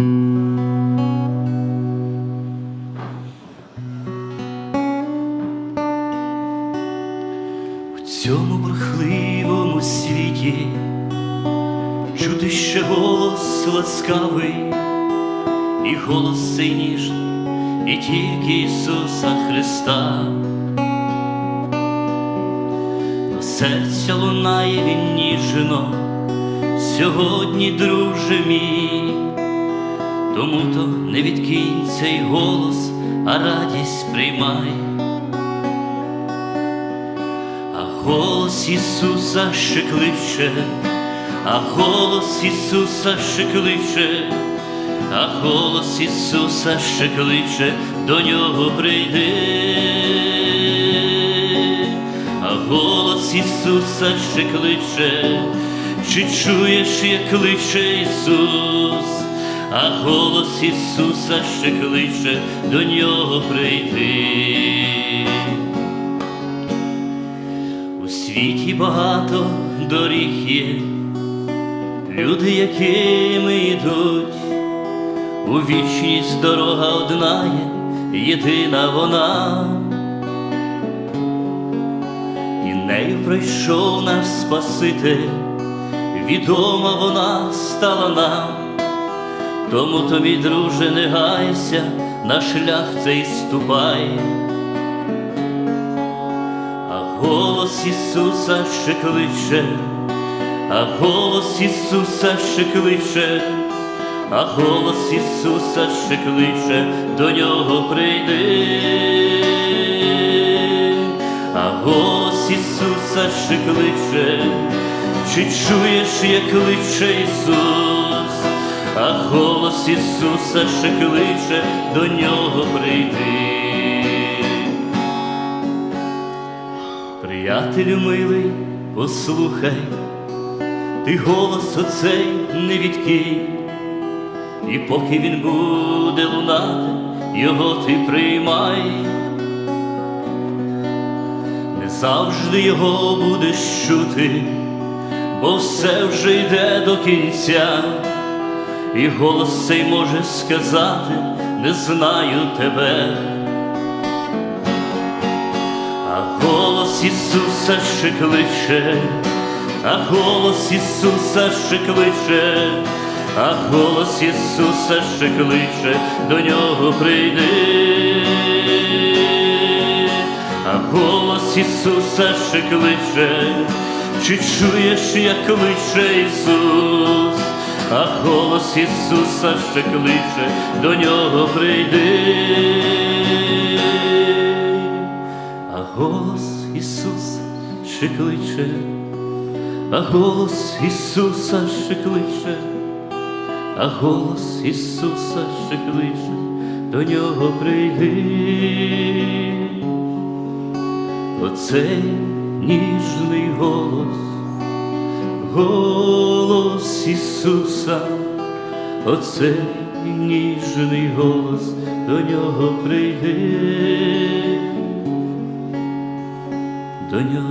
В цьому бурхливому світі чути ще голос ласкавий, і голос цей ніжний, і тільки Ісуса Христа. До серця лунає він ніжно, сьогодні, друже мій, тому то не відкинь цей голос, а радість приймай. А голос Ісуса ще кличе, а голос Ісуса ще кличе, а голос Ісуса ще кличе, до нього прийди, а голос Ісуса ще кличе, чи чуєш, як кличе Ісус, а голос Ісуса ще кличе, до нього прийти. У світі багато доріг є, люди, якими йдуть, у вічність дорога одна є, єдина вона, нею пройшов наш Спаситель, відома вона стала нам, тому тобі, друже, не гайся, на шлях цей ступай. А голос Ісуса ще кличе, а голос Ісуса ще кличе, а голос Ісуса ще кличе, до нього прийди, а голос Ісуса ще кличе, чи чуєш, як кличе Ісус, а голос Ісуса ще кличе, до нього прийди. Приятелю милий, послухай, ти голос оцей не відкинь, і поки він буде лунати, його ти приймай, не завжди його будеш чути, бо все вже йде до кінця, і голос цей може сказати, не знаю тебе. А голос Ісуса ще кличе, а голос Ісуса ще кличе, а голос Ісуса ще кличе, до нього прийди, а голос Ісуса ще кличе, чи чуєш, як кличе Ісус, а голос Ісуса ще кличе, до нього прийди. А голос Ісуса ще кличе, а голос Ісуса ще кличе, а голос Ісуса ще кличе, до нього прийди. Оцей ніжний голос, голос Ісуса, оцей ніжний голос, до нього прийди до нього.